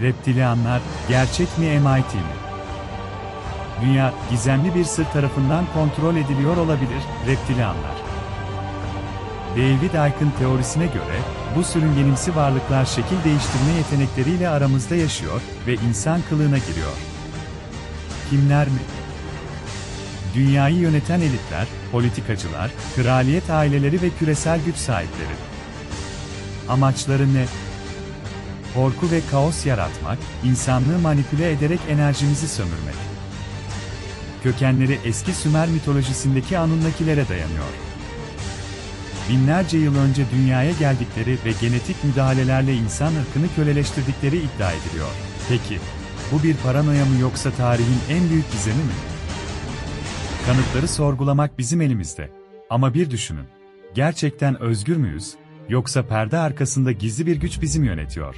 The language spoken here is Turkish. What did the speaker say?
Reptilianlar, gerçek mi MIT mi? Dünya, gizemli bir sır tarafından kontrol ediliyor olabilir, reptilianlar. David Icke'ın teorisine göre, bu sürüngenimsi varlıklar şekil değiştirme yetenekleriyle aramızda yaşıyor ve insan kılığına giriyor. Kimler mi? Dünyayı yöneten elitler, politikacılar, kraliyet aileleri ve küresel güç sahipleri. Amaçları ne? Korku ve kaos yaratmak, insanlığı manipüle ederek enerjimizi sömürmek. Kökenleri eski Sümer mitolojisindeki Anunnakilere dayanıyor. Binlerce yıl önce dünyaya geldikleri ve genetik müdahalelerle insan ırkını köleleştirdikleri iddia ediliyor. Peki, bu bir paranoya mı yoksa tarihin en büyük gizemi mi? Kanıtları sorgulamak bizim elimizde. Ama bir düşünün. Gerçekten özgür müyüz? Yoksa perde arkasında gizli bir güç bizi mi yönetiyor?